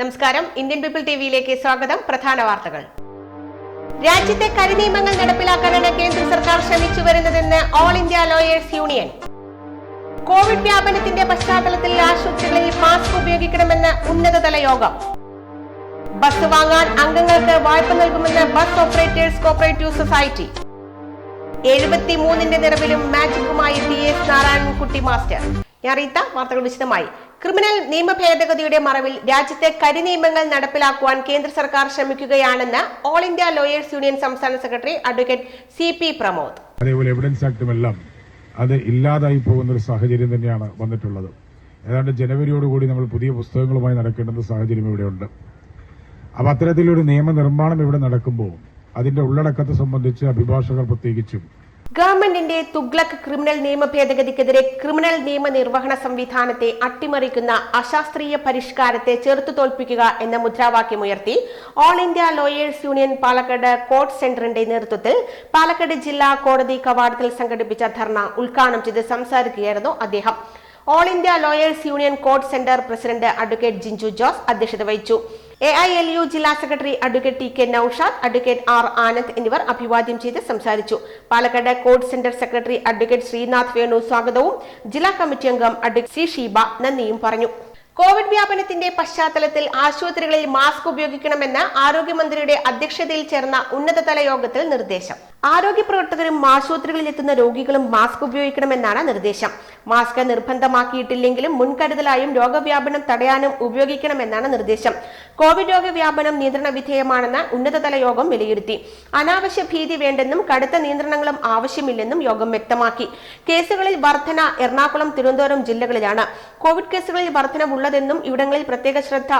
നമസ്കാരം. Indian people ടിവിയിലേക്ക് സ്വാഗതം. പ്രധാന വാർത്തകൾ. രാജ്യത്തെ കരിനിയമങ്ങൾ നടപ്പിലാക്കാനാണ് കേന്ദ്ര സർക്കാർ ശ്രമിച്ചു വരുന്നതെന്ന് all India lawyers union Covid വ്യാപനത്തിന്റെ പശ്ചാത്തലത്തിൽ ആശുപത്രികളിൽ മാസ്ക് ഉപയോഗിക്കണമെന്ന് ഉന്നതതല യോഗം. ബസ് വാങ്ങാൻ അംഗങ്ങൾക്ക് വായ്പ നൽകുമെന്ന് ബസ് ഓപ്പറേറ്റേഴ്സ് കോപ്പറേറ്റീവ് സൊസൈറ്റി. എഴുപത്തി മൂന്നിന്റെ നിറവിലും മാജിക്കുമായി ടി എസ് നാരായണൻകുട്ടി മാസ്റ്റർ. ഞാൻ റീത്ത വാർത്തകൾ വിശദമായി. ക്രിമിനൽ നിയമ ഭേദഗതിയുടെ മറവിൽ രാജ്യത്തെ കരിനിയമങ്ങൾ നടപ്പിലാക്കുവാൻ കേന്ദ്ര സർക്കാർ ശ്രമിക്കുകയാണെന്ന് ഓൾ ഇന്ത്യ ലോയേഴ്സ് യൂണിയൻ സംസ്ഥാന secretary advocate C P Pramod. അതേപോലെ എവിഡൻസ് ആക്ടുമെല്ലാം അത് ഇല്ലാതായി പോകുന്ന ഒരു സാഹചര്യം തന്നെയാണ് വന്നിട്ടുള്ളത്. ഏതാണ്ട് ജനുവരിയോടുകൂടി നമ്മൾ പുതിയ പുസ്തകങ്ങളുമായി നടക്കേണ്ടുന്ന സാഹചര്യം ഇവിടെയുണ്ട്. അപ്പൊ അത്തരത്തിലൊരു നിയമനിർമ്മാണം ഇവിടെ നടക്കുമ്പോൾ അതിന്റെ ഉള്ളടക്കത്തെ സംബന്ധിച്ച് അഭിഭാഷകർ പ്രത്യേകിച്ചും ഗവൺമെന്റിന്റെ തുഗ്ലക് ക്രിമിനൽ നിയമ ഭേദഗതിക്കെതിരെ ക്രിമിനൽ നിയമ നിർവഹണ സംവിധാനത്തെ അട്ടിമറിക്കുന്ന അശാസ്ത്രീയ പരിഷ്കാരത്തെ ചെറുത്തു തോൽപ്പിക്കുക എന്ന മുദ്രാവാക്യമുയർത്തി all India lawyers union Palakkad court സെന്ററിന്റെ നേതൃത്വത്തിൽ പാലക്കാട് ജില്ലാ കോടതി കവാടത്തിൽ സംഘടിപ്പിച്ച ധർണ ഉദ്ഘാടനം ചെയ്ത് സംസാരിക്കുകയായിരുന്നു അദ്ദേഹം. All India lawyers union court centre president advocate Jinchu Jose അധ്യക്ഷത വഹിച്ചു. എ ഐ എൽ യു ജില്ലാ secretary advocate T K Naushad advocate R Anand എന്നിവർ അഭിവാദ്യം ചെയ്ത് സംസാരിച്ചു. Palakkad court centre secretary advocate Sreenath Venu സ്വാഗതവും ജില്ലാ കമ്മിറ്റി അംഗം അഡ്വക്കേറ്റ് സി ഷീബ നന്ദിയും പറഞ്ഞു. കോവിഡ് വ്യാപനത്തിന്റെ പശ്ചാത്തലത്തിൽ ആശുപത്രികളിൽ മാസ്ക് ഉപയോഗിക്കണമെന്ന് ആരോഗ്യമന്ത്രിയുടെ അധ്യക്ഷതയിൽ ചേർന്ന ഉന്നതതല യോഗത്തിൽ നിർദ്ദേശം. ആരോഗ്യ പ്രവർത്തകരും ആശുപത്രികളിൽ എത്തുന്ന രോഗികളും മാസ്ക് ഉപയോഗിക്കണമെന്നാണ് നിർദ്ദേശം. മാസ്ക് നിർബന്ധമാക്കിയിട്ടില്ലെങ്കിലും മുൻകരുതലായും രോഗവ്യാപനം തടയാനും ഉപയോഗിക്കണമെന്നാണ് നിർദ്ദേശം. കോവിഡ് രോഗവ്യാപനം നിയന്ത്രണ വിധേയമാണെന്ന് ഉന്നതതല യോഗം വിലയിരുത്തി. അനാവശ്യ ഭീതി വേണ്ടെന്നും കടുത്ത നിയന്ത്രണങ്ങളും ആവശ്യമില്ലെന്നും യോഗം വ്യക്തമാക്കി. കേസുകളിൽ വർധന എറണാകുളം തിരുവനന്തപുരം ജില്ലകളിലാണ്. കോവിഡ് കേസുകളിൽ വർധനവുള്ളതെന്നും ഇവിടങ്ങളിൽ പ്രത്യേക ശ്രദ്ധ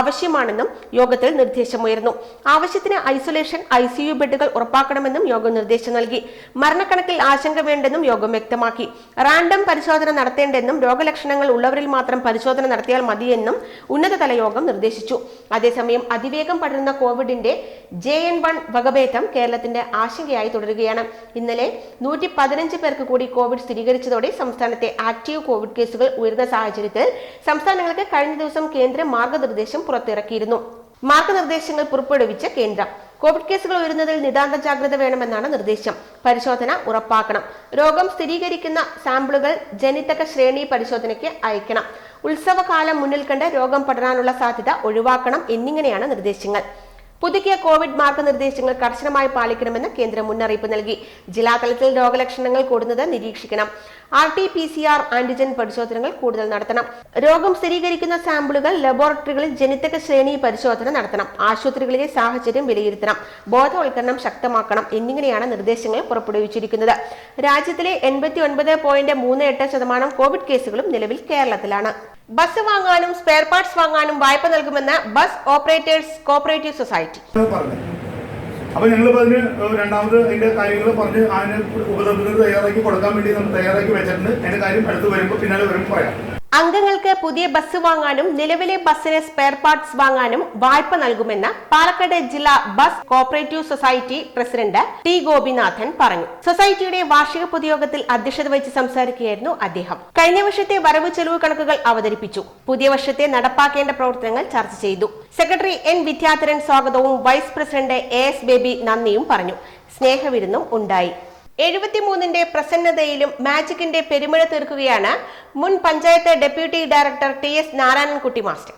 ആവശ്യമാണെന്നും യോഗത്തിൽ നിർദ്ദേശമുയർന്നു. ആവശ്യത്തിന് ഐസൊലേഷൻ ഐസിയു ബെഡുകൾ ഉറപ്പാക്കണമെന്നും യോഗം നിർദ്ദേശം നൽകി. മരണക്കണക്കിൽ ആശങ്ക വേണ്ടെന്നും യോഗം വ്യക്തമാക്കി. റാൻഡം പരിശോധന നടത്തേണ്ടെന്നും രോഗലക്ഷണങ്ങൾ ഉള്ളവരിൽ മാത്രം പരിശോധന നടത്തിയാൽ മതിയെന്നും ഉന്നതതല യോഗം നിർദ്ദേശിച്ചു. അതേസമയം അതിവേഗം പടരുന്ന കോവിഡിന്റെ ജെ എൻ വൺ വകഭേദം കേരളത്തിന്റെ ആശങ്കയായി തുടരുകയാണ്. ഇന്നലെ നൂറ്റി പതിനഞ്ച് പേർക്ക് കൂടി കോവിഡ് സ്ഥിരീകരിച്ചതോടെ സംസ്ഥാനത്തെ ആക്റ്റീവ് കോവിഡ് കേസുകൾ ഉയർന്ന സാഹചര്യത്തിൽ സംസ്ഥാനങ്ങൾക്ക് കഴിഞ്ഞ ദിവസം കേന്ദ്ര മാർഗനിർദ്ദേശം പുറത്തിറക്കിയിരുന്നു. മാർഗനിർദ്ദേശങ്ങൾ പുറപ്പെടുവിച്ച കേന്ദ്രം. കോവിഡ് കേസുകൾ ഉയരുന്നതിൽ നിതാന്ത ജാഗ്രത വേണമെന്നാണ് നിർദ്ദേശം. പരിശോധന ഉറപ്പാക്കണം. രോഗം സ്ഥിരീകരിക്കുന്ന സാമ്പിളുകൾ ജനിതക ശ്രേണി പരിശോധനയ്ക്ക് അയക്കണം. ഉത്സവകാലം മുന്നിൽ കണ്ട് രോഗം പടരാനുള്ള സാധ്യത ഒഴിവാക്കണം എന്നിങ്ങനെയാണ് നിർദ്ദേശങ്ങൾ. പുതുക്കിയ കോവിഡ് മാർഗനിർദ്ദേശങ്ങൾ കർശനമായി പാലിക്കണമെന്ന് കേന്ദ്രം മുന്നറിയിപ്പ് നൽകി. ജില്ലാതലത്തിൽ രോഗലക്ഷണങ്ങൾ കൂടുന്നത് നിരീക്ഷിക്കണം. R T P C R antigen പരിശോധനകൾ കൂടുതൽ നടത്തണം. രോഗം സ്ഥിരീകരിക്കുന്ന സാമ്പിളുകൾ ലബോറട്ടറികളിൽ ജനിതക ശ്രേണി പരിശോധന നടത്തണം. ആശുപത്രികളിലെ സാഹചര്യം വിലയിരുത്തണം. ബോധവൽക്കരണം ശക്തമാക്കണം എന്നിങ്ങനെയാണ് നിർദ്ദേശങ്ങൾ പുറപ്പെടുവിച്ചിരിക്കുന്നത്. രാജ്യത്തിലെ എൺപത്തി ഒൻപത് പോയിന്റ് മൂന്ന് എട്ട് ശതമാനം കോവിഡ് കേസുകളും നിലവിൽ കേരളത്തിലാണ്. ബസ് വാങ്ങാനും സ്പെയർ പാർട്സ് വാങ്ങാനും വായ്പ നൽകുമെന്ന് ബസ് ഓപ്പറേറ്റേഴ്സ് കോപ്പറേറ്റീവ് സൊസൈറ്റി പറഞ്ഞു. അപ്പൊ ഞങ്ങൾ അതിന് രണ്ടാമത് അതിന്റെ കാര്യങ്ങൾ പറഞ്ഞ് അതിന് ഉപതന്ത്രങ്ങൾ തയ്യാറാക്കി കൊടുക്കാൻ വേണ്ടി നമ്മൾ തയ്യാറാക്കി വെച്ചിട്ടുണ്ട്. അതിന്റെ കാര്യം അടുത്ത് വരുമ്പോൾ പിന്നാലെ വരുമ്പോൾ പറയാം. അംഗങ്ങൾക്ക് പുതിയ ബസ് വാങ്ങാനും നിലവിലെ ബസ്സിന് സ്പെയർ പാർട്സ് വാങ്ങാനും വായ്പ നൽകുമെന്ന് പാലക്കാട് ജില്ലാ bus cooperative society president T Gopinathan പറഞ്ഞു. സൊസൈറ്റിയുടെ വാർഷിക പൊതുയോഗത്തിൽ അധ്യക്ഷത വഹിച്ച് സംസാരിക്കുകയായിരുന്നു അദ്ദേഹം. കഴിഞ്ഞ വർഷത്തെ വരവ് ചെലവ് കണക്കുകൾ അവതരിപ്പിച്ചു. പുതിയ വർഷത്തെ നടപ്പാക്കേണ്ട പ്രവർത്തനങ്ങൾ ചർച്ച ചെയ്തു. സെക്രട്ടറി എൻ വിദ്യാധരൻ സ്വാഗതവും vice president A S Baby നന്ദിയും പറഞ്ഞു. സ്നേഹവിരുന്നും ഉണ്ടായി. എഴുപത്തിമൂന്നിന്റെ പ്രസന്നതയിലും മാജിക്കിന്റെ പെരുമഴ തീർക്കുകയാണ് മുൻ panchayat deputy director T S Narayanankutty master.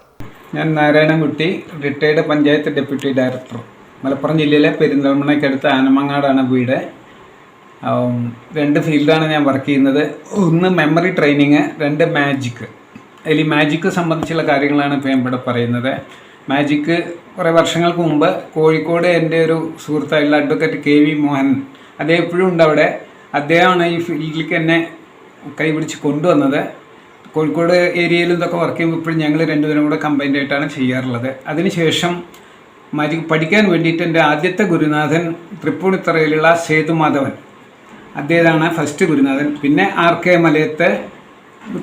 ഞാൻ Narayanankutty retired panchayat deputy director. Malappuram ജില്ലയിലെ പെരിന്തൽമണ്ണയ്ക്കടുത്ത് ആനമങ്ങാടാണ് വീട്. രണ്ട് ഫീൽഡാണ് ഞാൻ വർക്ക് ചെയ്യുന്നത്. ഒന്ന് മെമ്മറി ട്രെയിനിങ് രണ്ട് മാജിക്ക് അതിൽ മാജിക്ക് സംബന്ധിച്ചുള്ള കാര്യങ്ങളാണ് ഇപ്പോൾ ഞാൻ ഇവിടെ പറയുന്നത്. മാജിക്ക് കുറേ വർഷങ്ങൾക്ക് മുമ്പ് കോഴിക്കോട് എന്റെ ഒരു സുഹൃത്തായുള്ള അഡ്വക്കേറ്റ് കെ വി മോഹൻ അദ്ദേഹം എപ്പോഴും ഉണ്ട് അവിടെ. അദ്ദേഹമാണ് ഈ ഫീൽഡിലേക്ക് എന്നെ കൈപിടിച്ച് കൊണ്ടുവന്നത്. കോഴിക്കോട് ഏരിയയിൽ ഇതൊക്കെ വർക്ക് ചെയ്യുമ്പോൾ ഇപ്പോഴും ഞങ്ങൾ രണ്ടുപേരും കൂടെ കമ്പൈൻഡ് ആയിട്ടാണ് ചെയ്യാറുള്ളത്. അതിനുശേഷം മരി പഠിക്കാൻ വേണ്ടിയിട്ട് എന്റെ ആദ്യത്തെ ഗുരുനാഥൻ തൃപ്പൂണിത്തറയിലുള്ള സേതുമാധവൻ അദ്ദേഹമാണ് ഫസ്റ്റ് ഗുരുനാഥൻ. പിന്നെ ആർ കെ മലയത്തെ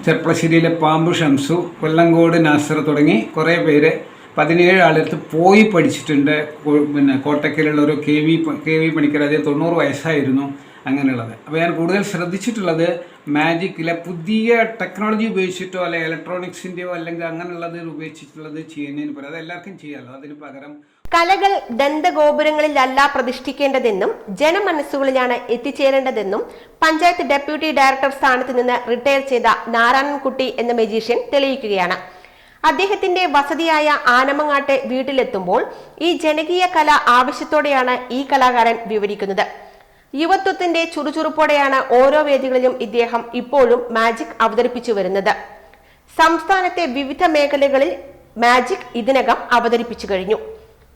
ചെർപ്പളശ്ശേരിയിലെ പാമ്പു ഷംസു കൊല്ലങ്കോട് നാസർ തുടങ്ങി കുറേ പേര് പതിനേഴ് ആളെടുത്ത് പോയി പഠിച്ചിട്ടുണ്ട്. പിന്നെ കോട്ടക്കലുള്ള ഒരു കെ വി കെ വി അദ്ദേഹം തൊണ്ണൂറ് വയസ്സായിരുന്നു അങ്ങനെയുള്ളത്. അപ്പോൾ ഞാൻ കൂടുതൽ ശ്രദ്ധിച്ചിട്ടുള്ളത് മാജിക്കിലെ പുതിയ ടെക്നോളജി ഉപയോഗിച്ചിട്ടോ അല്ലെങ്കിൽ ഇലക്ട്രോണിക്സിന്റെയോ അല്ലെങ്കിൽ അങ്ങനെയുള്ളത് ഉപയോഗിച്ചിട്ടുള്ളത് ചെയ്യുന്നതിന് പകരം അത് എല്ലാവർക്കും ചെയ്യാമല്ലോ അതിന് പകരം കലകൾ ദന്തഗോപുരങ്ങളിലല്ല പ്രതിഷ്ഠിക്കേണ്ടതെന്നും ജനമനസ്സുകളിലാണ് എത്തിച്ചേരേണ്ടതെന്നും പഞ്ചായത്ത് ഡെപ്യൂട്ടി ഡയറക്ടർ സ്ഥാനത്ത് നിന്ന് റിട്ടയർ ചെയ്ത നാരായണൻകുട്ടി എന്ന മജീഷ്യൻ തെളിയിക്കുകയാണ്. അദ്ദേഹത്തിന്റെ വസതിയായ ആനമങ്ങാട്ടെ വീട്ടിലെത്തുമ്പോൾ ഈ ജനകീയ കല ആവശ്യത്തോടെയാണ് ഈ കലാകാരൻ വിവരിക്കുന്നത്. യുവത്വത്തിന്റെ ചുറുചുറുപ്പോടെയാണ് ഓരോ വേദികളിലും ഇദ്ദേഹം ഇപ്പോഴും മാജിക് അവതരിപ്പിച്ചു വരുന്നത്. സംസ്ഥാനത്തെ വിവിധ മേഖലകളിൽ മാജിക് ഇതിനകം അവതരിപ്പിച്ചു കഴിഞ്ഞു.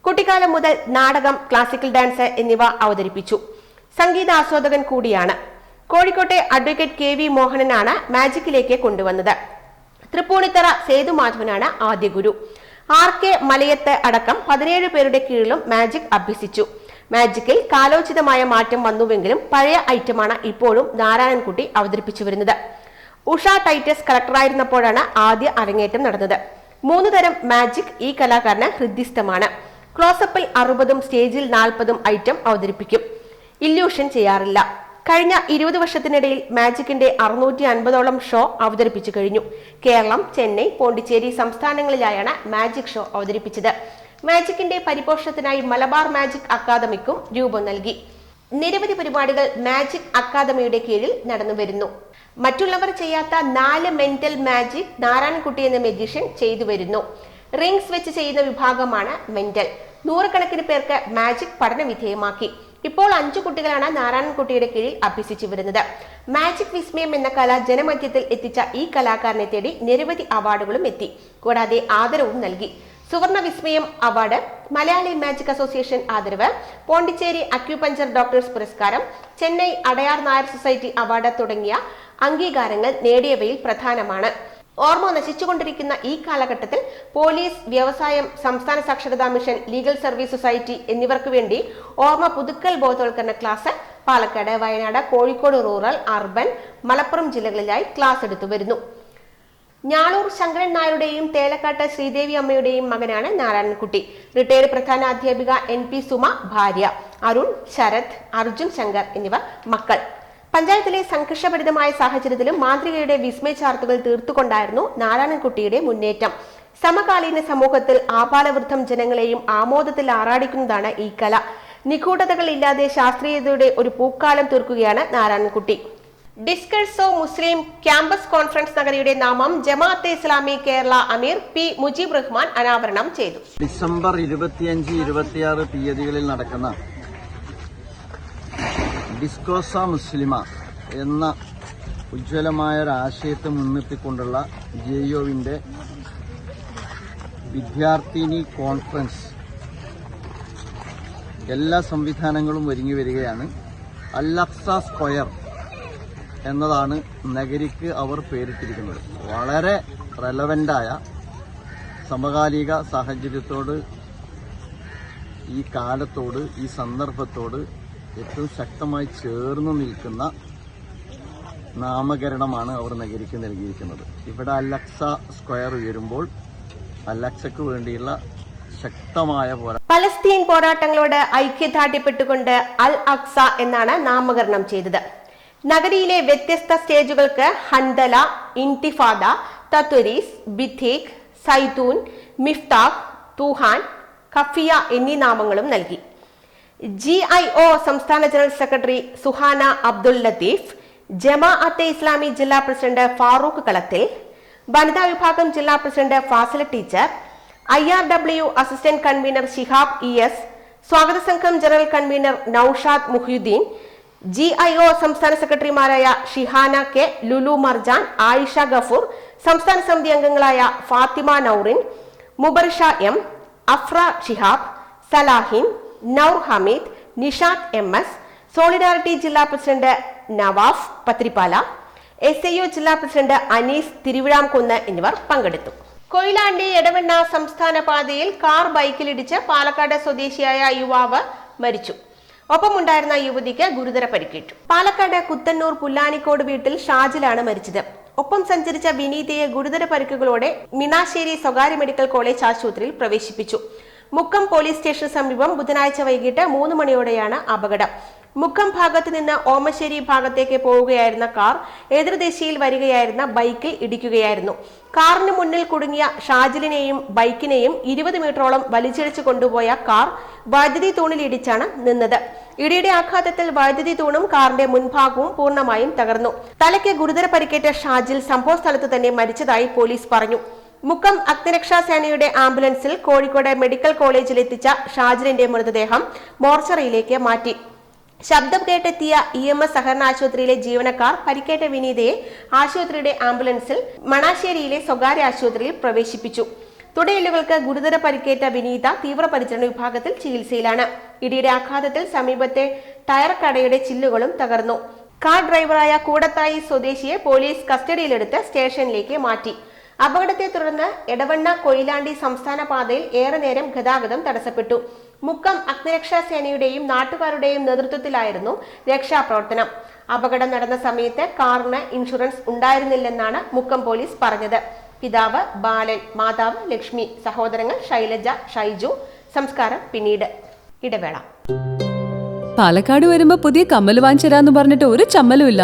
കുട്ടിക്കാലം മുതൽ നാടകം ക്ലാസിക്കൽ ഡാൻസ് എന്നിവ അവതരിപ്പിച്ചു. സംഗീത ആസ്വാദകൻ കൂടിയാണ്. കോഴിക്കോട്ടെ അഡ്വക്കേറ്റ് കെ വി മോഹനനാണ് മാജിക്കിലേക്ക് കൊണ്ടുവന്നത്. തൃപ്പൂണിത്തറ സേതുമാധവനാണ് ആദ്യ ഗുരു. ആർ കെ മലയത്ത് അടക്കം പതിനേഴ് പേരുടെ കീഴിലും മാജിക് അഭ്യസിച്ചു. മാജിക്കിൽ കാലോചിതമായ മാറ്റം വന്നുവെങ്കിലും പഴയ ഐറ്റമാണ് ഇപ്പോഴും നാരായണൻകുട്ടി അവതരിപ്പിച്ചു വരുന്നത്. ഉഷ ടൈറ്റസ് കളക്ടറായിരുന്നപ്പോഴാണ് ആദ്യ അരങ്ങേറ്റം നടന്നത്. മൂന്ന് തരം മാജിക് ഈ കലാകാരന് ഹൃദ്യസ്ഥമാണ്. ക്ലോസപ്പിൽ അറുപതും സ്റ്റേജിൽ നാൽപ്പതും ഐറ്റം അവതരിപ്പിക്കും. ഇല്യൂഷൻ ചെയ്യാറില്ല. കഴിഞ്ഞ ഇരുപത് വർഷത്തിനിടയിൽ മാജിക്കിന്റെ അറുന്നൂറ്റി അൻപതോളം ഷോ അവതരിപ്പിച്ചു കഴിഞ്ഞു. കേരളം ചെന്നൈ പോണ്ടിച്ചേരി സംസ്ഥാനങ്ങളിലായാണ് മാജിക് ഷോ അവതരിപ്പിച്ചത്. മാജിക്കിന്റെ പരിപോഷണത്തിനായി മലബാർ മാജിക് അക്കാദമിക്കും രൂപം നൽകി. നിരവധി പരിപാടികൾ മാജിക് അക്കാദമിയുടെ കീഴിൽ നടന്നു വരുന്നു. മറ്റുള്ളവർ ചെയ്യാത്ത നാല് മെന്റൽ മാജിക് നാരായണൻകുട്ടി എന്ന മെജീഷ്യൻ ചെയ്തു വരുന്നു. റിങ്സ് വെച്ച് ചെയ്യുന്ന വിഭാഗമാണ് മെന്റൽ. നൂറുകണക്കിന് പേർക്ക് മാജിക് പഠന വിധേയമാക്കി ഇപ്പോൾ അഞ്ചു കുട്ടികളാണ് നാരായണൻ കുട്ടിയുടെ കീഴിൽ അഭ്യസിച്ചു വരുന്നത് മാജിക് വിസ്മയം എന്ന കല ജനമധ്യത്തിൽ എത്തിച്ച ഈ കലാകാരനെ തേടി നിരവധി അവാർഡുകളും എത്തി. കൂടാതെ ആദരവും നൽകി. സുവർണ വിസ്മയം അവാർഡ് മലയാളി മാജിക് അസോസിയേഷൻ ആദരവ് പോണ്ടിച്ചേരി അക്യുപഞ്ചർ ഡോക്ടേഴ്സ് പുരസ്കാരം ചെന്നൈ അടയാർ നായർ സൊസൈറ്റി അവാർഡ് തുടങ്ങിയ അംഗീകാരങ്ങൾ നേടിയവയിൽ പ്രധാനമാണ്. ഓർമ്മ നശിച്ചുകൊണ്ടിരിക്കുന്ന ഈ കാലഘട്ടത്തിൽ പോലീസ് വ്യവസായം സംസ്ഥാന സാക്ഷരതാ മിഷൻ ലീഗൽ സർവീസ് സൊസൈറ്റി എന്നിവർക്ക് വേണ്ടി ഓർമ്മ പുതുക്കൽ ബോധവൽക്കരണ class Palakkad Wayanad Kozhikode rural urban Malappuram ജില്ലകളിലായി ക്ലാസ് എടുത്തു വരുന്നു. ഞാളൂർ ശങ്കരൻ നായരുടെയും തേലക്കാട്ട് ശ്രീദേവി അമ്മയുടെയും മകനാണ് നാരായണൻകുട്ടി. റിട്ടയർഡ് പ്രധാന അധ്യാപിക എൻ പി സുമ ഭാര്യ അരുൺ ശരത് അർജുൻ ശങ്കർ എന്നിവർ മക്കൾ. പഞ്ചായത്തിലെ സംഘർഷഭരിതമായ സാഹചര്യത്തിലും മാതൃകയുടെ വിസ്മയ ചാർത്തുകൾ തീർത്തുകൊണ്ടായിരുന്നു നാരായണൻകുട്ടിയുടെ മുന്നേറ്റം. സമകാലീന സമൂഹത്തിൽ ആപാലവൃദ്ധം ജനങ്ങളെയും ആമോദത്തിൽ ആറാടിക്കുന്നതാണ് ഈ കല. നിഗൂഢതകൾ ഇല്ലാതെ ശാസ്ത്രീയതയുടെ ഒരു പൂക്കാലം തീർക്കുകയാണ് നാരായണൻകുട്ടി. ഡിസ്കഴ്സോ മുസ്ലിം ക്യാമ്പസ് കോൺഫറൻസ് നഗരിയുടെ നാമം ജമാഅത്തെ ഇസ്ലാമി കേരള അമീർ പി മുജീബ് റഹ്മാൻ അനാവരണം ചെയ്തു. ഡിസംബർ ഇരുപത്തിയഞ്ച് ഇരുപത്തിയാറ് തീയതികളിൽ നടക്കുന്ന ഡിസ്കോസ മുസ്ലിമ എന്ന ഉജ്ജ്വലമായ ഒരാശയത്തെ മുൻനിർത്തിക്കൊണ്ടുള്ള ജെയോവിന്റെ വിദ്യാർത്ഥിനി കോൺഫറൻസ്. എല്ലാ സംവിധാനങ്ങളും ഒരുങ്ങി വരികയാണ്. അല്ലക്സ സ്ക്വയർ എന്നതാണ് നഗരിക്ക് അവർ പേരിട്ടിരിക്കുന്നത്. വളരെ റെലവന്റായ സമകാലിക സാഹചര്യത്തോട് ഈ കാലത്തോട് ഈ സന്ദർഭത്തോട് ഏറ്റവും ശക്തമായി ചേർന്ന് നിൽക്കുന്ന നാമകരണമാണ് അവർ നഗരിക്ക് നൽകിയിരിക്കുന്നത്. ഇവിടെ അലക്സ സ്ക്വയർ ഉയരുമ്പോൾ അലക്സയ്ക്ക് വേണ്ടിയുള്ള ശക്തമായ പോരാട്ടം പലസ്തീൻ പോരാട്ടങ്ങളോട് ഐക്യദാർഢ്യപ്പെട്ടുകൊണ്ട് അൽ അക്സ എന്നാണ് നാമകരണം ചെയ്തത്. നഗരിയിലെ വ്യത്യസ്ത സ്റ്റേജുകൾക്ക് ഹന്തല ഇൻതിഫാദ തത്വരീസ് ബിഥീഖ് സൈതൂൻ മിഫ്താഖ് തൂഹാൻ കഫിയ എന്നീ നാമങ്ങളും നൽകി. ജി ഐ ഒ സംസ്ഥാന ജനറൽ സെക്രട്ടറി സുഹാന അബ്ദുൽ ലത്തീഫ് ജമാഅത്തെ ഇസ്ലാമി ജില്ലാ പ്രസിഡന്റ് ഫാറൂഖ് കളത്തിൽ വനിതാ വിഭാഗം ജില്ലാ president Fasila teacher I R W assistant convener Shihab E S സ്വാഗത സംഘം general convener Naushad Muhyuddin G I O സംസ്ഥാന സെക്രട്ടറിമാരായ ഷിഹാന കെ ലുലു മർജാൻ ആയിഷ ഗഫൂർ സംസ്ഥാന സമിതി അംഗങ്ങളായ Fathima Naurin Mubarsha M Afra Shihab Salahin Naur Hameed Nishad M S solidarity ജില്ലാ president Navaf Pathrippala S I ജില്ലാ president Anees Thiruvizhamkunnu എന്നിവർ പങ്കെടുത്തു. കൊയിലാണ്ടി എടവണ്ണ സംസ്ഥാന പാതയിൽ കാർ ബൈക്കിലിടിച്ച് പാലക്കാട് സ്വദേശിയായ യുവാവ് മരിച്ചു. ഒപ്പമുണ്ടായിരുന്ന യുവതിക്ക് ഗുരുതര പരിക്കേറ്റു. പാലക്കാട് കുത്തന്നൂർ പുല്ലാനിക്കോട് വീട്ടിൽ ഷാജിലാണ് മരിച്ചത്. ഒപ്പം സഞ്ചരിച്ച വിനീതയെ ഗുരുതര പരിക്കുകളോടെ മിനാശ്ശേരി സ്വകാര്യ മെഡിക്കൽ കോളേജ് ആശുപത്രിയിൽ പ്രവേശിപ്പിച്ചു. മുക്കം പോലീസ് സ്റ്റേഷന് സമീപം ബുധനാഴ്ച വൈകിട്ട് മൂന്ന് മണിയോടെയാണ് അപകടം. മുക്കം ഭാഗത്ത് നിന്ന് ഓമശ്ശേരി ഭാഗത്തേക്ക് പോവുകയായിരുന്ന കാർ എതിർദിശയിൽ വരികയായിരുന്ന ബൈക്കിൽ ഇടിക്കുകയായിരുന്നു. കാറിന് മുന്നിൽ കുടുങ്ങിയ ഷാജിലിനെയും ബൈക്കിനെയും ഇരുപത് മീറ്ററോളം വലിച്ചിഴച്ചു കൊണ്ടുപോയ കാർ വൈദ്യുതി തൂണിൽ ഇടിച്ചാണ് നിന്നത്. ഇടിയുടെ ആഘാതത്തിൽ വൈദ്യുതി തൂണും കാറിന്റെ മുൻഭാഗവും പൂർണമായും തകർന്നു. തലയ്ക്ക് ഗുരുതര പരിക്കേറ്റ ഷാജിൽ സംഭവ തന്നെ മരിച്ചതായി പോലീസ് പറഞ്ഞു. മുക്കം അഗ്നിരക്ഷാ സേനയുടെ ആംബുലൻസിൽ കോഴിക്കോട് മെഡിക്കൽ കോളേജിൽ എത്തിച്ച ഷാജിലിന്റെ മൃതദേഹം മോർച്ചറിയിലേക്ക് മാറ്റി. ശബ്ദം കേട്ടെത്തിയ ഇ എം എസ് സഹകരണ ആശുപത്രിയിലെ ജീവനക്കാർ പരിക്കേറ്റ വിനീതയെ ആശുപത്രിയുടെ ആംബുലൻസിൽ മണാശ്ശേരിയിലെ സ്വകാര്യ ആശുപത്രിയിൽ പ്രവേശിപ്പിച്ചു. തുടയെല്ലുകൾക്ക് ഗുരുതര പരിക്കേറ്റ വിനീത തീവ്രപരിചരണ വിഭാഗത്തിൽ ചികിത്സയിലാണ്. ഇടിയുടെ ആഘാതത്തിൽ സമീപത്തെ ടയർ കടയുടെ ചില്ലുകളും തകർന്നു. കാർ ഡ്രൈവറായ കൂടത്തായി സ്വദേശിയെ പോലീസ് കസ്റ്റഡിയിലെടുത്ത് സ്റ്റേഷനിലേക്ക് മാറ്റി. അപകടത്തെ തുടർന്ന് എടവണ്ണ കൊയിലാണ്ടി സംസ്ഥാന പാതയിൽ ഏറെ നേരം ഗതാഗതം തടസ്സപ്പെട്ടു. മുക്കം അഗ്നിരക്ഷാ സേനയുടെയും നാട്ടുകാരുടെയും നേതൃത്വത്തിലായിരുന്നു രക്ഷാപ്രവർത്തനം. അപകടം നടന്ന സമയത്ത് കാറിന് ഇൻഷുറൻസ് ഉണ്ടായിരുന്നില്ലെന്നാണ് മുക്കം പോലീസ് പറഞ്ഞത്. പിതാവ് ബാലൻ മാതാവ് ലക്ഷ്മി സഹോദരങ്ങൾ ശൈലജ ഷൈജു. സംസ്കാരം പിന്നീട്. ഇടവേള. പാലക്കാട് വരുമ്പോ പുതിയ കമ്മൽ വാങ്ങിച്ചരാന്ന് പറഞ്ഞിട്ട് ഒരു ചമ്മലും ഇല്ല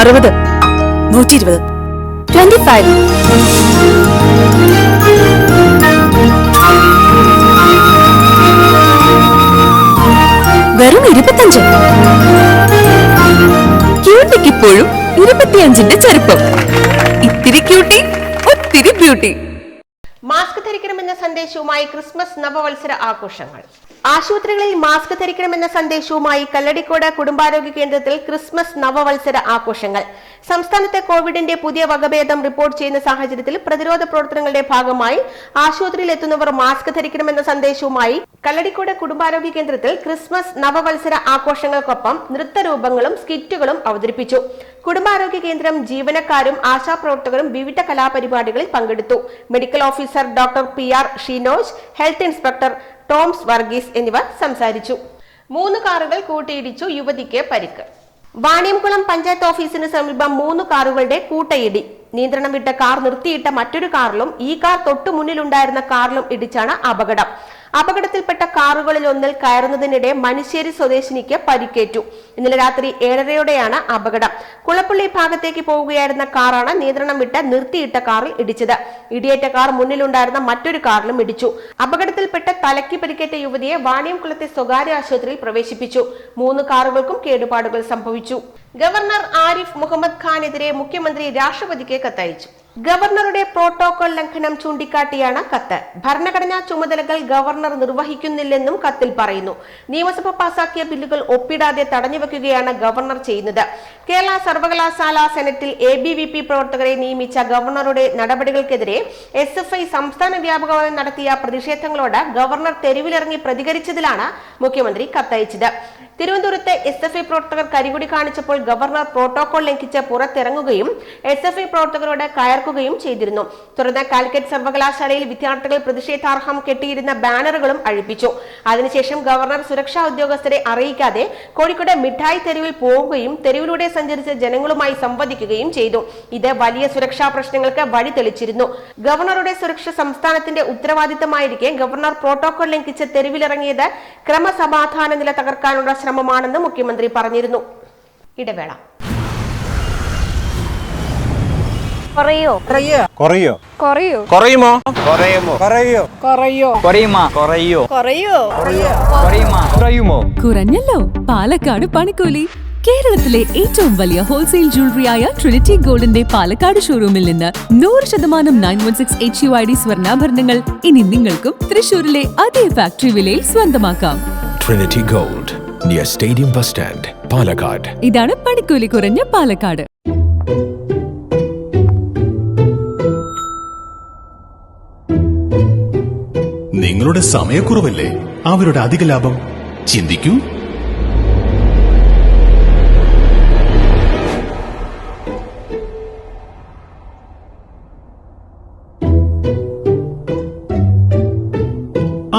അറുപത് നൂറ്റി ഇരുപത് ട്വന്റി ഫൈവ് വെറും ഇരുപത്തഞ്ച്. ക്യൂട്ടിക്ക് ഇപ്പോഴും ഇരുപത്തിയഞ്ചിന്റെ ചെറുപ്പം ഇത്തിരി ക്യൂട്ടി ഒത്തിരി ബ്യൂട്ടി. മാസ്ക് ധരിക്കണമെന്ന സന്ദേശവുമായി ക്രിസ്മസ് നവവത്സര ആഘോഷങ്ങൾ. ആശുപത്രികളിൽ മാസ്ക് ധരിക്കണമെന്ന സന്ദേശവുമായി കല്ലടിക്കോട് കുടുംബാരോഗ്യ കേന്ദ്രത്തിൽ ക്രിസ്മസ് നവവത്സര ആഘോഷങ്ങൾ. സംസ്ഥാനത്തെ കോവിഡിന്റെ പുതിയ വകഭേദം റിപ്പോർട്ട് ചെയ്യുന്ന സാഹചര്യത്തിൽ പ്രതിരോധ പ്രവർത്തനങ്ങളുടെ ഭാഗമായി ആശുപത്രിയിൽ എത്തുന്നവർ മാസ്ക് ധരിക്കണമെന്ന സന്ദേശവുമായി കല്ലടിക്കോട് കുടുംബാരോഗ്യ കേന്ദ്രത്തിൽ ക്രിസ്മസ് നവവത്സര ആഘോഷങ്ങൾക്കൊപ്പം നൃത്തരൂപങ്ങളും സ്കിറ്റുകളും അവതരിപ്പിച്ചു. കുടുംബാരോഗ്യ കേന്ദ്രം ജീവനക്കാരും ആശാപ്രവർത്തകരും വിവിധ കലാപരിപാടികളിൽ പങ്കെടുത്തു. Medical officer doctor P R Shinoj health inspector Toms Varghese എന്നിവർ സംസാരിച്ചു. മൂന്ന് കാറുകൾ കൂട്ടിയിടിച്ചു യുവതിക്ക് പരിക്ക്. വാണിയംകുളം പഞ്ചായത്ത് ഓഫീസിന് സമീപം മൂന്ന് കാറുകളുടെ കൂട്ടയിടി. നിയന്ത്രണം വിട്ട കാർ നിർത്തിയിട്ട മറ്റൊരു കാറിലും ഈ കാർ തൊട്ടു മുന്നിലുണ്ടായിരുന്ന കാറിലും ഇടിച്ചാണ് അപകടം. അപകടത്തിൽപ്പെട്ട കാറുകളിൽ ഒന്നിൽ കയറുന്നതിനിടെ മനുശ്ശേരി സ്വദേശിനിക്ക് പരിക്കേറ്റു. ഇന്നലെ രാത്രി ഏഴരയോടെയാണ് അപകടം. കുളപ്പള്ളി ഭാഗത്തേക്ക് പോവുകയായിരുന്ന കാറാണ് നിയന്ത്രണം വിട്ട് നിർത്തിയിട്ട കാറിൽ ഇടിച്ചത്. ഇടിയേറ്റ കാർ മുന്നിലുണ്ടായിരുന്ന മറ്റൊരു കാറിലും ഇടിച്ചു. അപകടത്തിൽപ്പെട്ട തലയ്ക്ക് പരിക്കേറ്റ യുവതിയെ വാണിയംകുളത്തെ സ്വകാര്യ ആശുപത്രിയിൽ പ്രവേശിപ്പിച്ചു. മൂന്ന് കാറുകൾക്കും കേടുപാടുകൾ സംഭവിച്ചു. ഗവർണർ ആരിഫ് മുഹമ്മദ് ഖാനെതിരെ മുഖ്യമന്ത്രി രാഷ്ട്രപതിക്ക് കത്തയച്ചു. ഗവർണറുടെ പ്രോട്ടോകോൾ ലംഘനം ചൂണ്ടിക്കാട്ടിയാണ് കത്ത്. ഭരണഘടനാ ചുമതലകൾ ഗവർണർ നിർവഹിക്കുന്നില്ലെന്നും കത്തിൽ പറയുന്നു. നിയമസഭ പാസാക്കിയ ബില്ലുകൾ ഒപ്പിടാതെ തടഞ്ഞുവെക്കുകയാണ് ഗവർണർ ചെയ്യുന്നത്. കേരള സർവകലാശാല സെനറ്റിൽ എ ബി വി പി പ്രവർത്തകരെ നിയമിച്ച ഗവർണറുടെ നടപടികൾക്കെതിരെ എസ് എഫ് ഐ സംസ്ഥാന വ്യാപകമായി നടത്തിയ പ്രതിഷേധങ്ങളോട് ഗവർണർ തെരുവിലിറങ്ങി പ്രതികരിച്ചതിലാണ് മുഖ്യമന്ത്രി കത്തയച്ചത്. തിരുവനന്തപുരത്ത് എസ് എഫ് ഐ പ്രവർത്തകർ കരികുടി കാണിച്ചപ്പോൾ ഗവർണർ പ്രോട്ടോകോൾ ലംഘിച്ച് പുറത്തിറങ്ങുകയും എസ് എഫ് ഐ പ്രവർത്തകരോട് കയർക്കുകയും ചെയ്തിരുന്നു. തുടർന്ന് കാലിക്കറ്റ് സർവകലാശാലയിൽ വിദ്യാർത്ഥികൾ പ്രതിഷേധാർഹം കെട്ടിയിരുന്ന ബാനറുകളും അഴിപ്പിച്ചു. അതിനുശേഷം ഗവർണർ സുരക്ഷാ ഉദ്യോഗസ്ഥരെ അറിയിക്കാതെ കോഴിക്കോട് മിഠായി തെരുവിൽ പോവുകയും തെരുവിലൂടെ സഞ്ചരിച്ച ജനങ്ങളുമായി സംവദിക്കുകയും ചെയ്തു. ഇത് വലിയ സുരക്ഷാ പ്രശ്നങ്ങൾക്ക് വഴി തെളിച്ചിരുന്നു. ഗവർണറുടെ സുരക്ഷ സംസ്ഥാനത്തിന്റെ ഉത്തരവാദിത്തമായിരിക്കെ ഗവർണർ പ്രോട്ടോകോൾ ലംഘിച്ച് തെരുവിലിറങ്ങിയത് ക്രമസമാധാന നില തകർക്കാനുള്ള ശ്രമമാണെന്ന് മുഖ്യമന്ത്രി പറഞ്ഞിരുന്നു. ഇടവേള. കുറയോ? കുറയോ? കുറയോ? കുറയുമോ? കുറയുമോ? കുറയോ? കുറയോ? കുറയുമാ? കുറയോ? കുറയോ? കുറയുമാ? കുറയുമോ? കുറഞ്ഞല്ലോ. പാലക്കാട് പണിക്കൂലി. കേരളത്തിലെ ഏറ്റവും വലിയ ഹോൾസെയിൽ ജ്വല്ലറിയായ ട്രിനിറ്റി ഗോൾഡിന്റെ പാലക്കാട് ഷോറൂമിൽ നിന്ന് നൂറ് ശതമാനം nine one six H U I D സ്വർണാഭരണങ്ങൾ ഇനി നിങ്ങൾക്കും തൃശൂരിലെ അതേ ഫാക്ടറി വിലയിൽ സ്വന്തമാക്കാം. Trinity Gold, near Stadium Bus Stand, Palakkad ഇതാണ് പണിക്കൂലി കുറഞ്ഞ പാലക്കാട്. നിങ്ങളുടെ സമയക്കുറവല്ലേ? അവരുടെ അധിക ലാഭം ചിന്തിക്കൂ.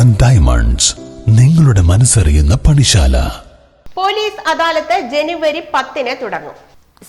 ആൻഡ് ഡയമണ്ട്സ് നിങ്ങളുടെ മനസ്സറിയുന്ന പണിശാല. പോലീസ് അദാലത്ത് ജനുവരി പത്തിന് തുടങ്ങും.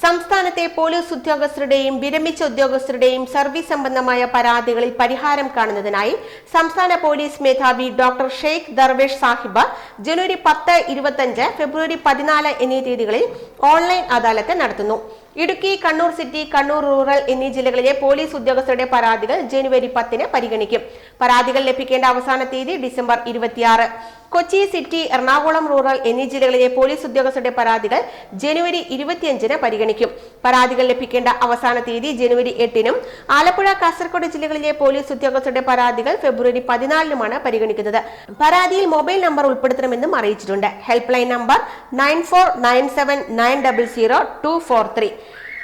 സംസ്ഥാനത്തെ പോലീസ് ഉദ്യോഗസ്ഥരുടെയും വിരമിച്ച ഉദ്യോഗസ്ഥരുടെയും സർവീസ് സംബന്ധമായ പരാതികളിൽ പരിഹാരം കാണുന്നതിനായി സംസ്ഥാന പോലീസ് മേധാവി ഡോക്ടർ ഷെയ്ഖ് ദർവേഷ് സാഹിബ് ജനുവരി പത്ത് ഇരുപത്തഞ്ച് ഫെബ്രുവരി പതിനാല് എന്നീ തീയതികളിൽ ഓൺലൈൻ അദാലത്ത് നടത്തുന്നു. ഇടുക്കി കണ്ണൂർ സിറ്റി കണ്ണൂർ റൂറൽ എന്നീ ജില്ലകളിലെ പോലീസ് ഉദ്യോഗസ്ഥരുടെ പരാതികൾ ജനുവരി പത്തിന് പരിഗണിക്കും. പരാതികൾ ലഭിക്കേണ്ട അവസാന തീയതി ഡിസംബർ ഇരുപത്തിയാറ്. കൊച്ചി സിറ്റി എറണാകുളം റൂറൽ എന്നീ ജില്ലകളിലെ പോലീസ് ഉദ്യോഗസ്ഥരുടെ പരാതികൾ ജനുവരി ഇരുപത്തിയഞ്ചിന് പരിഗണിക്കും. പരാതികൾ ലഭിക്കേണ്ട അവസാന തീയതി ജനുവരി എട്ടിനും ആലപ്പുഴ കാസർഗോഡ് ജില്ലകളിലെ പോലീസ് ഉദ്യോഗസ്ഥരുടെ പരാതികൾ ഫെബ്രുവരി പതിനാലിനുമാണ് പരിഗണിക്കുന്നത്. പരാതിയിൽ മൊബൈൽ നമ്പർ ഉൾപ്പെടുത്തണമെന്നും അറിയിച്ചിട്ടുണ്ട്. Help line number nine four nine seven nine double zero two four three.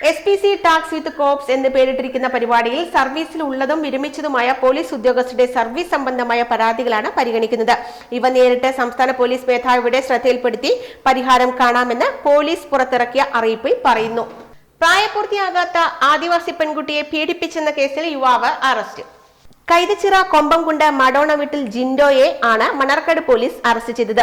S P C talks with cops എന്ന് പേരിട്ടിരിക്കുന്ന പരിപാടിയിൽ സർവീസിൽ ഉള്ളതും വിരമിച്ചതുമായ പോലീസ് ഉദ്യോഗസ്ഥരുടെ സർവീസ് സംബന്ധമായ പരാതികളാണ് പരിഗണിക്കുന്നത്. ഇവ നേരിട്ട് സംസ്ഥാന പോലീസ് മേധാവിയുടെ ശ്രദ്ധയിൽപ്പെടുത്തി പരിഹാരം കാണാമെന്ന് പോലീസ് പുറത്തിറക്കിയ അറിയിപ്പിൽ പറയുന്നു. പ്രായപൂർത്തിയാകാത്ത ആദിവാസി പെൺകുട്ടിയെ പീഡിപ്പിച്ചെന്ന കേസിൽ യുവാവ് അറസ്റ്റ്. കൈതച്ചിറ കൊമ്പംകുണ്ട് മഡോണ വീട്ടിൽ ജിൻഡോയെ ആണ് മണർക്കാട് പോലീസ് അറസ്റ്റ് ചെയ്തത്.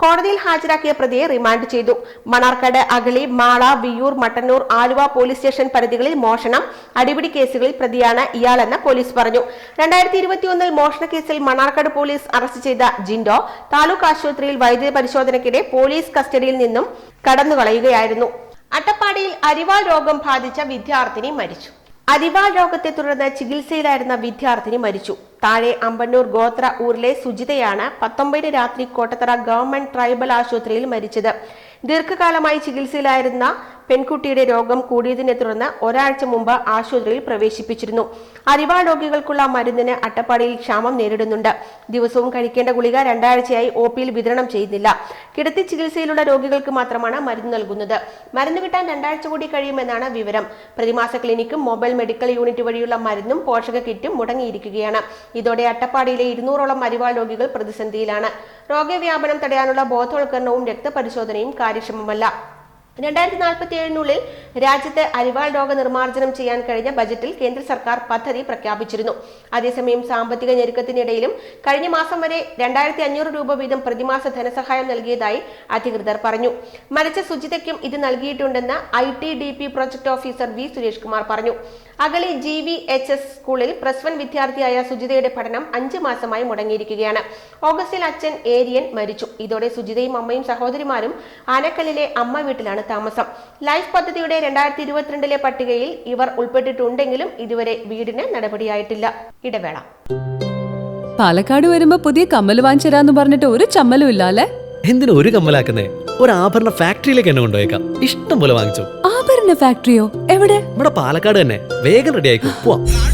കോടതിയിൽ ഹാജരാക്കിയ പ്രതിയെ റിമാൻഡ് ചെയ്തു. മണർക്കാട് അഗളി മാള വിയൂർ മട്ടന്നൂർ ആലുവ പോലീസ് സ്റ്റേഷൻ പരിധികളിൽ മോഷണം അടിപിടി കേസുകളിൽ പ്രതിയാണ് ഇയാളെന്ന് പോലീസ് പറഞ്ഞു. രണ്ടായിരത്തി ഇരുപത്തിയൊന്നിൽ മോഷണ കേസിൽ മണർക്കാട് പോലീസ് അറസ്റ്റ് ചെയ്ത ജിൻഡോ താലൂക്ക് ആശുപത്രിയിൽ വൈദ്യുതി പരിശോധനയ്ക്കിടെ പോലീസ് കസ്റ്റഡിയിൽ നിന്നും കടന്നുകളയുകയായിരുന്നു. അട്ടപ്പാടിയിൽ അരിവാൾ രോഗം ബാധിച്ച വിദ്യാർത്ഥിനി മരിച്ചു. അരിവാൾ രോഗത്തെ തുടർന്ന് ചികിത്സയിലായിരുന്ന വിദ്യാർത്ഥിനി മരിച്ചു. താഴെ അമ്പന്നൂർ ഗോത്ര ഊരിലെ സുജിതയാണ് പത്തൊമ്പതിന് രാത്രി കോട്ടത്തറ ഗവൺമെന്റ് ട്രൈബൽ ആശുപത്രിയിൽ മരിച്ചത്. ദീർഘകാലമായി ചികിത്സയിലായിരുന്ന പെൺകുട്ടിയുടെ രോഗം കൂടിയതിനെ തുടർന്ന് ഒരാഴ്ച മുമ്പ് ആശുപത്രിയിൽ പ്രവേശിപ്പിച്ചിരുന്നു. അരിവാൾ രോഗികൾക്കുള്ള മരുന്നിന് അട്ടപ്പാടിയിൽ ക്ഷാമം നേരിടുന്നുണ്ട്. ദിവസവും കഴിക്കേണ്ട ഗുളിക രണ്ടാഴ്ചയായി ഒ പിയിൽ വിതരണം ചെയ്യുന്നില്ല. കിടത്തി ചികിത്സയിലുള്ള രോഗികൾക്ക് മാത്രമാണ് മരുന്ന് നൽകുന്നത്. മരുന്ന് കിട്ടാൻ രണ്ടാഴ്ച കൂടി കഴിയുമെന്നാണ് വിവരം. പ്രതിമാസ ക്ലിനിക്കും മൊബൈൽ മെഡിക്കൽ യൂണിറ്റ് വഴിയുള്ള മരുന്നും പോഷക കിറ്റും മുടങ്ങിയിരിക്കുകയാണ്. ഇതോടെ അട്ടപ്പാടിയിലെ ഇരുന്നൂറോളം അരിവാൾ രോഗികൾ പ്രതിസന്ധിയിലാണ്. രോഗവ്യാപനം തടയാനുള്ള ബോധവൽക്കരണവും രക്തപരിശോധനയും കാര്യക്ഷമമല്ല. രണ്ടായിരത്തി നാൽപ്പത്തി ഏഴിനുള്ളിൽ രാജ്യത്ത് അരിവാൾ രോഗ നിർമ്മാർജനം ചെയ്യാൻ കഴിഞ്ഞ ബജറ്റിൽ കേന്ദ്ര സർക്കാർ പദ്ധതി പ്രഖ്യാപിച്ചിരുന്നു. അതേസമയം സാമ്പത്തിക ഞെരുക്കത്തിനിടയിലും കഴിഞ്ഞ മാസം വരെ രണ്ടായിരത്തി അഞ്ഞൂറ് രൂപ വീതം പ്രതിമാസ ധനസഹായം നൽകിയതായി അധികൃതർ പറഞ്ഞു. മരിച്ച സുജിതയ്ക്കും ഇത് നൽകിയിട്ടുണ്ടെന്ന് I T D P project officer V Suresh Kumar പറഞ്ഞു. അകലെ ജി വി എച്ച് എസ് സ്കൂളിൽ പ്ലസ് വൺ വിദ്യാർത്ഥിയായ സുജിതയുടെ പഠനം അഞ്ച് മാസമായി മുടങ്ങിയിരിക്കുകയാണ്. ഓഗസ്റ്റിൽ അച്ഛൻ ഏരിയൻ മരിച്ചു. ഇതോടെ സുജിതയും അമ്മയും സഹോദരിമാരും ആനക്കല്ലിലെ അമ്മ വീട്ടിലാണ് താമസം. ലൈഫ് പദ്ധതിയുടെ രണ്ടായിരത്തി ഇരുപത്തിരണ്ടിലെ പട്ടികയിൽ ഇവർ ഉൾപ്പെട്ടിട്ടുണ്ടെങ്കിലും ഇതുവരെ വീടിന് നടപടിയായിട്ടില്ല. ഇടവേള. പാലക്കാട് വരുമ്പോ പുതിയ കമ്മൽ വാങ്ങിച്ചരാന്ന് പറഞ്ഞിട്ട് ഒരു ചമ്മലും ഇല്ല അല്ലേ എന്തിനു ഒരു കമ്മലാക്കുന്നേ? ഒരു ആഭരണ ഫാക്ടറിയിലേക്ക് എന്നെ കൊണ്ടുപോയേക്കാം. ഇഷ്ടം പോലെ വാങ്ങിച്ചു. ആഭരണ ഫാക്ടറിയോ? എവിടെ? ഇവിടെ പാലക്കാട് തന്നെ. വേഗം റെഡി ആയിക്കോ. പോവാം.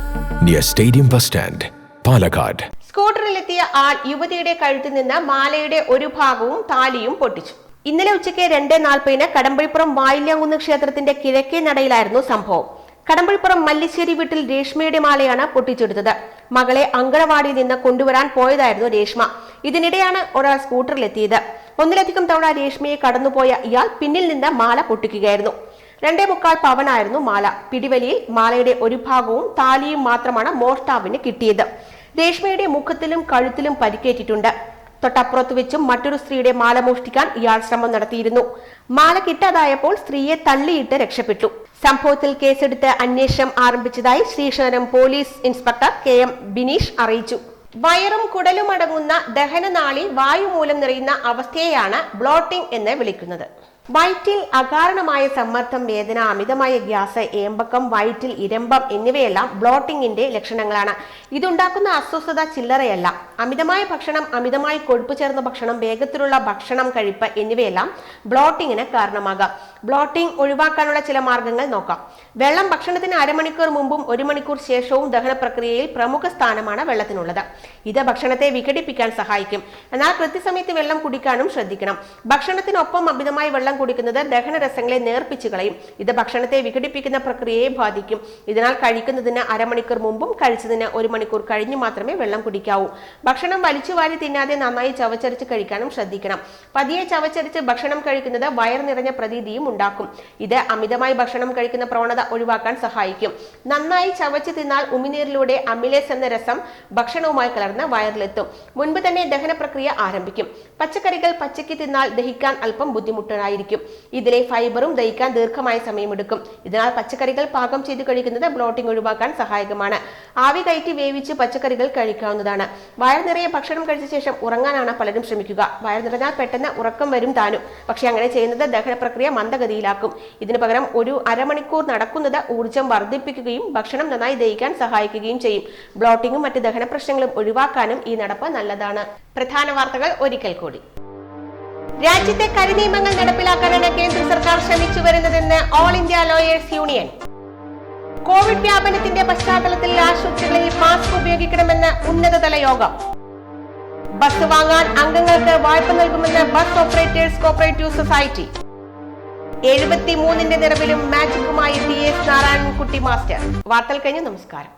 near stadium bus stand Palakkad സ്കൂട്ടറിലെത്തിയ ആൾ യുവതിയുടെ കഴുത്തിൽ നിന്ന് മാലയുടെ ഒരു ഭാഗവും താലിയും പൊട്ടിച്ചു. ഇന്നലെ ഉച്ചയ്ക്ക് രണ്ട് നാൽപ്പതിന് കടമ്പഴിപ്പുറം വായില്യാങ്കുന്ന് ക്ഷേത്രത്തിന്റെ കിഴക്കേ നടയിലായിരുന്നു സംഭവം. കടമ്പഴിപ്പുറം മല്ലിശ്ശേരി വീട്ടിൽ രേഷ്മയുടെ മാലയാണ് പൊട്ടിച്ചെടുത്തത്. മകളെ അങ്കണവാടിയിൽ നിന്ന് കൊണ്ടുവരാൻ പോയതായിരുന്നു രേഷ്മ. ഇതിനിടെയാണ് ഒരാൾ സ്കൂട്ടറിലെത്തിയത്. ഒന്നിലധികം തവണ രേഷ്മയെ കടന്നുപോയ ഇയാൾ പിന്നിൽ നിന്ന് മാല പൊട്ടിക്കുകയായിരുന്നു. രണ്ടേ മുക്കാൽ പവനായിരുന്നു മാല. പിടിവലിയിൽ മാലയുടെ ഒരു ഭാഗവും താലിയും മാത്രമാണ് മോഷ്ടാവിന് കിട്ടിയത്. രേഷ്മയുടെ മുഖത്തിലും കഴുത്തിലും പരിക്കേറ്റിട്ടുണ്ട്. തൊട്ടപ്പുറത്ത് വെച്ചും മറ്റൊരു സ്ത്രീയുടെ മാല മോഷ്ടിക്കാൻ ഇയാൾ ശ്രമം നടത്തിയിരുന്നു. മാല കിട്ടാതായപ്പോൾ സ്ത്രീയെ തള്ളിയിട്ട് രക്ഷപ്പെട്ടു. സംഭവത്തിൽ കേസെടുത്ത് അന്വേഷണം ആരംഭിച്ചതായി ശ്രീശരണം police inspector K M Bineesh അറിയിച്ചു. വയറും കുടലും അടങ്ങുന്ന ദഹനനാളി വായു മൂലം നിറയുന്ന അവസ്ഥയെയാണ് ബ്ലോട്ടിംഗ് എന്ന് വിളിക്കുന്നത്. വയറ്റിൽ അകാരണമായ സമ്മർദ്ദം വേദന അമിതമായ ഗ്യാസ് ഏമ്പക്കം വയറ്റിൽ ഇരമ്പം എന്നിവയെല്ലാം ബ്ലോട്ടിങ്ങിന്റെ ലക്ഷണങ്ങളാണ്. ഇതുണ്ടാക്കുന്ന അസ്വസ്ഥത ചില്ലറയല്ല. അമിതമായ ഭക്ഷണം അമിതമായി കൊഴുപ്പ് ചേർന്ന ഭക്ഷണം വേഗത്തിലുള്ള ഭക്ഷണം കഴിപ്പ് എന്നിവയെല്ലാം ബ്ലോട്ടിങ്ങിന് കാരണമാകാം. ബ്ലോട്ടിംഗ് ഒഴിവാക്കാനുള്ള ചില മാർഗങ്ങൾ നോക്കാം. വെള്ളം ഭക്ഷണത്തിന് അരമണിക്കൂർ മുമ്പും ഒരു മണിക്കൂർ ശേഷവും ദഹന പ്രക്രിയയിൽ പ്രമുഖ സ്ഥാനമാണ് വെള്ളത്തിനുള്ളത്. ഇത് ഭക്ഷണത്തെ വിഘടിപ്പിക്കാൻ സഹായിക്കും. എന്നാൽ കൃത്യസമയത്ത് വെള്ളം കുടിക്കാനും ശ്രദ്ധിക്കണം. ഭക്ഷണത്തിനൊപ്പം അമിതമായി വെള്ളം കുടിക്കുന്നത് ദഹനരസങ്ങളെ നേർപ്പിച്ചു കളയും. ഇത് ഭക്ഷണത്തെ വിഘടിപ്പിക്കുന്ന പ്രക്രിയയെ ബാധിക്കും. ഇതിനാൽ കഴിക്കുന്നതിന് അരമണിക്കൂർ മുമ്പും കഴിച്ചതിന് ഒരു മണിക്കൂർ കഴിഞ്ഞു മാത്രമേ വെള്ളം കുടിക്കാവൂ. ഭക്ഷണം വലിച്ചു വാരി തിന്നാതെ നന്നായി ചവച്ചരച്ച് കഴിക്കാനും ശ്രദ്ധിക്കണം. പതിയെ ചവച്ചരച്ച് ഭക്ഷണം കഴിക്കുന്നത് വയർ നിറഞ്ഞ പ്രതീതിയും ഉണ്ടാക്കും. ഇത് അമിതമായി ഭക്ഷണം കഴിക്കുന്ന പ്രവണത ഒഴിവാക്കാൻ സഹായിക്കും. നന്നായി ചവച്ച് തിന്നാൽ ഉമിനീരിലൂടെ അമിലേസ് എന്ന രസം ഭക്ഷണവുമായി കലർന്ന് വയറിലെത്തും. മുൻപ് തന്നെ ദഹന പ്രക്രിയ ആരംഭിക്കും. പച്ചക്കറികൾ പച്ചയ്ക്ക് തിന്നാൽ ദഹിക്കാൻ അല്പം ബുദ്ധിമുട്ടായിരിക്കും ഇതിലെ ഫൈബറും ദഹിക്കാൻ ദീർഘമായ സമയമെടുക്കും. ഇതിനാൽ പച്ചക്കറികൾ പാകം ചെയ്ത് കഴിക്കുന്നത് ബ്ലോട്ടിംഗ് ഒഴിവാക്കാൻ സഹായകമാണ്. ആവി കയറ്റി വേവിച്ച് പച്ചക്കറികൾ കഴിക്കാവുന്നതാണ്. വയർ നിറയെ ഭക്ഷണം കഴിച്ച ശേഷം ഉറങ്ങാനാണ് പലരും ശ്രമിക്കുക. വയർ നിറഞ്ഞാൽ പെട്ടെന്ന് ഉറക്കം വരും താനും. പക്ഷെ അങ്ങനെ ചെയ്യുന്നത് ദഹന പ്രക്രിയ മന്ദഗതിയിലാക്കും. ഇതിനു പകരം ഒരു അരമണിക്കൂർ നടക്കുന്നത് ഊർജം വർദ്ധിപ്പിക്കുകയും ഭക്ഷണം നന്നായി ദഹിക്കാൻ സഹായിക്കുകയും ചെയ്യും. ബ്ലോട്ടിങ്ങും മറ്റ് ദഹന പ്രശ്നങ്ങളും ഒഴിവാക്കാനും ഈ നടപ്പ് നല്ലതാണ്. പ്രധാന വാർത്തകൾ ഒരിക്കൽ കൂടി. രാജ്യത്തെ കരിനിയമങ്ങൾ നടപ്പിലാക്കാനാണ് കേന്ദ്ര സർക്കാർ ശ്രമിച്ചു വരുന്നതെന്ന് all India lawyers union Covid വ്യാപനത്തിന്റെ പശ്ചാത്തലത്തിൽ ആശുപത്രികളിൽ മാസ്ക് ഉപയോഗിക്കണമെന്ന് ഉന്നതതല യോഗം. ബസ് വാങ്ങാൻ അംഗങ്ങൾക്ക് വായ്പ നൽകുമെന്ന് ബസ് ഓപ്പറേറ്റേഴ്സ് കോപ്പറേറ്റീവ് സൊസൈറ്റി. എഴുപത്തിമൂന്നിന്റെ നിറവിലും മാജിക്കുമായി ടി എസ് നാരായണൻകുട്ടി മാസ്റ്റർ. വാർത്തകൾ കഴിഞ്ഞ് നമസ്കാരം.